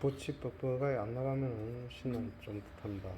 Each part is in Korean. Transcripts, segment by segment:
붓이 뻑뻑하게 안 나가면 신을 좀 듯합니다.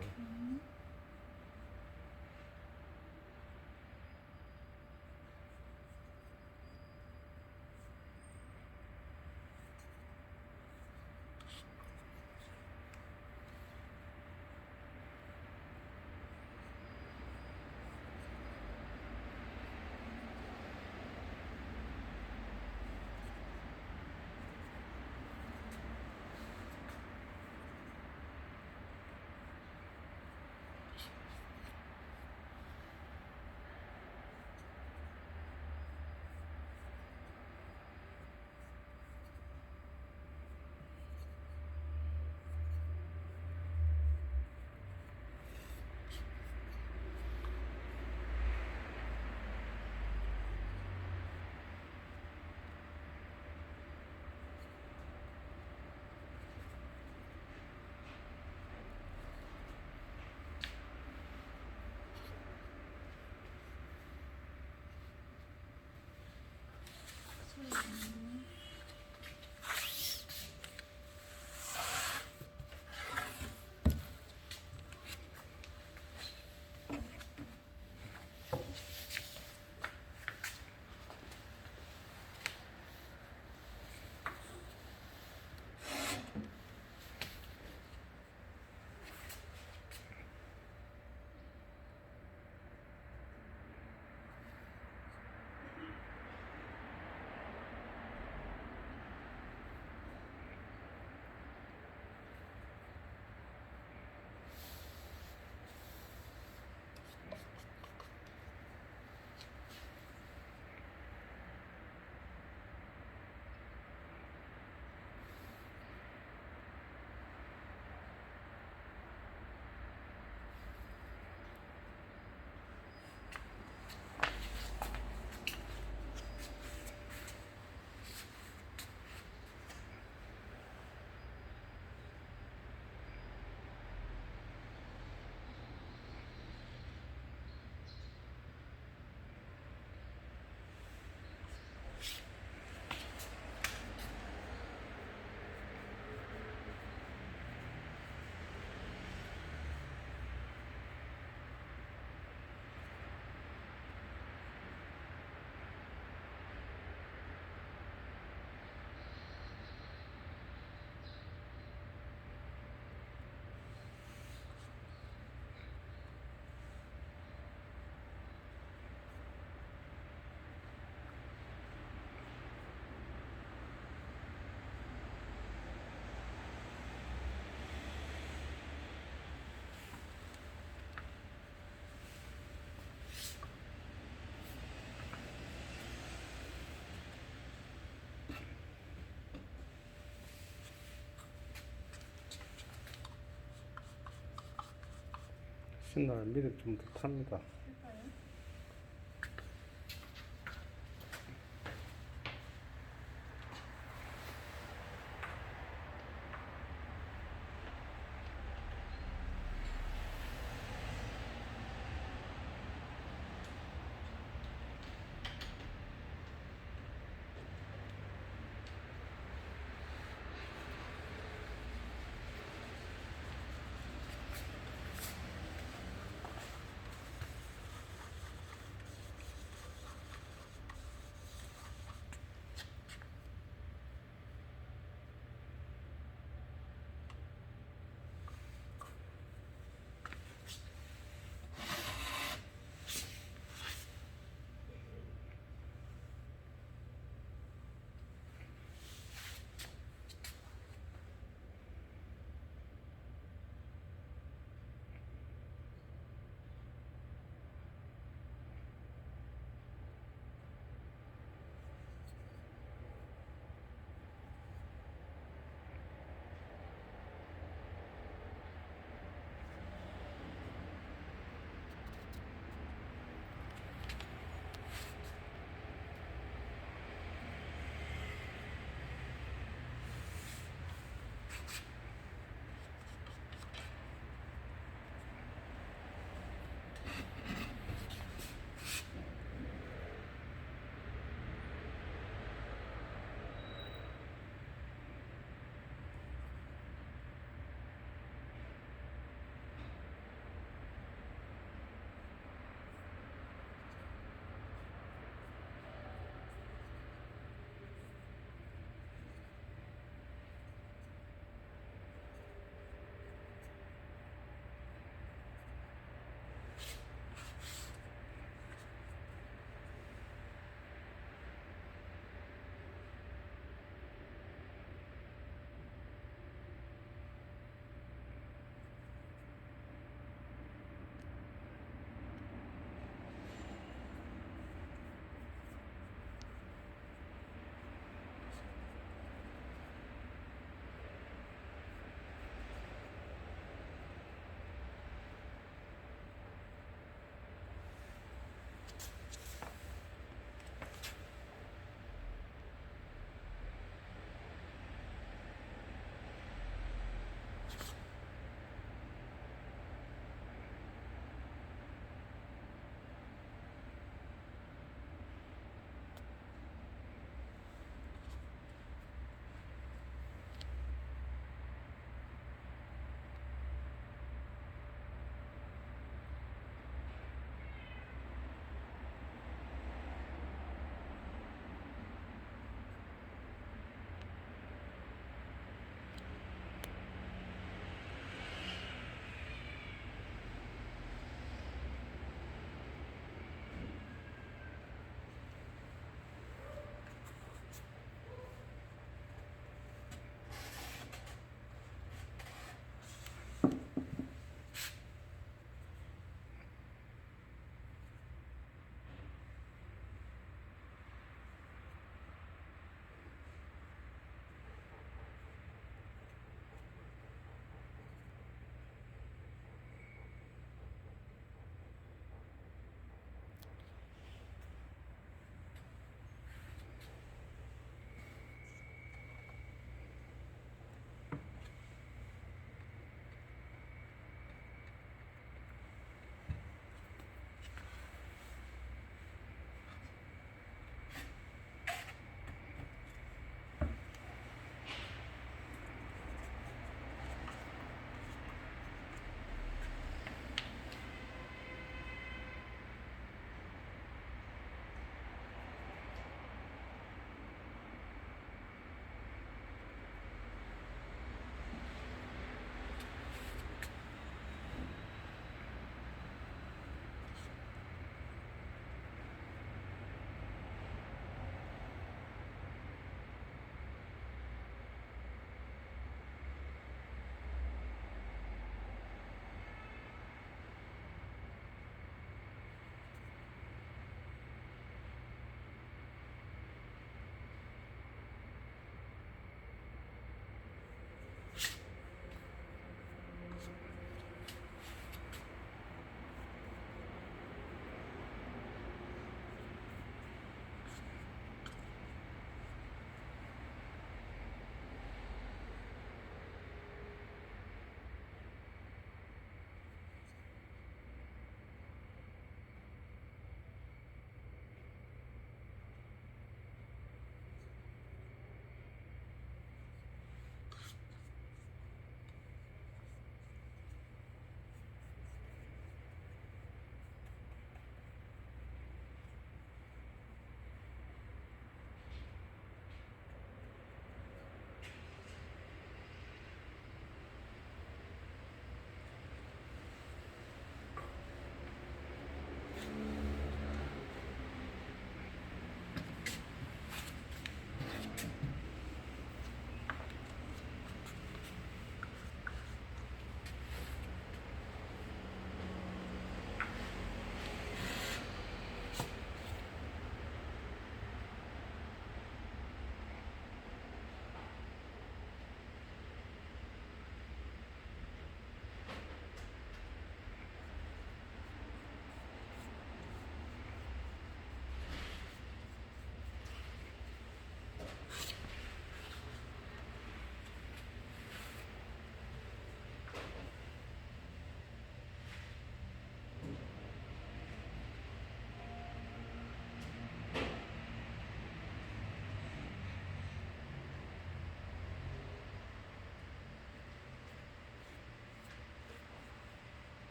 신날 미리 좀 듯합니다.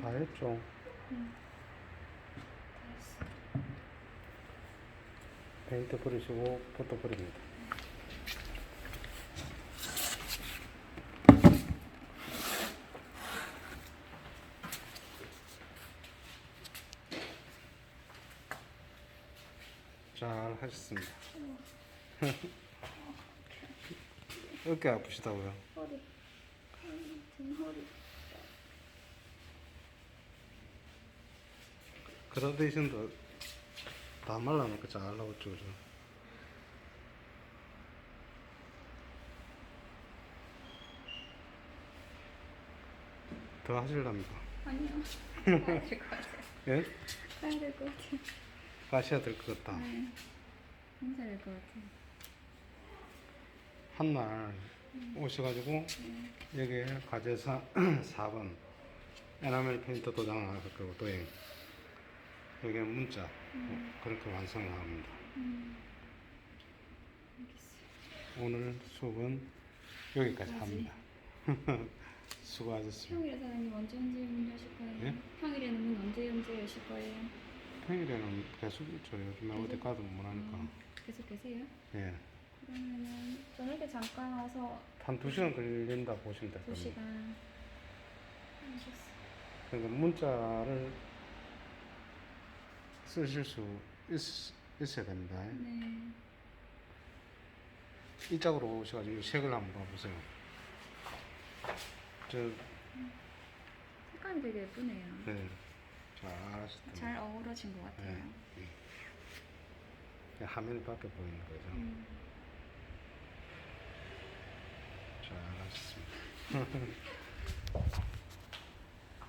다 했죠. 됐어. 페인트 뿌리시고 포토 뿌립니다. 잘 하셨습니다. 어깨 아프시다고요? 허리. 음, 등 허리. 그라데이션도 다 말라놓고 잘 나왔죠, 그죠? 더? 아니요. 될것 같아요. 예? 가야 될 것 같아요. 가셔야 될 것 같다. 네. 혼자 될것 같아요. 한날 오셔가지고 여기에 과제사 4번 에나멜 페인트 도장할 거고 도행 여기에 문자 그렇게 완성을 합니다. 음. 오늘 수업은 여기까지. 합니다. 수고하셨습니다. 평일에 사장님 언제 언제 문 여실 거예요? 예? 평일에는 문 언제 언제 여실 거예요? 평일에는 계속 있죠. 요즘에 어디 가도 못 하니까. 음, 계속 계세요? 예. 그러면은 저녁에 잠깐 와서 한 2시간 걸린다 보시면 될두 겁니다. 시간 하셨어요. 그러니까 문자를 쓰실 수 있, 있어야 됩니다. 네. 이 짝으로 오셔가지고 색을 한번 봐보세요. 저, 색감이 되게 예쁘네요. 네. 잘하셨다. 잘 어우러진 것 같아요. 네. 그냥 화면 밖에 보이는 거죠. 음. 잘하셨습니다.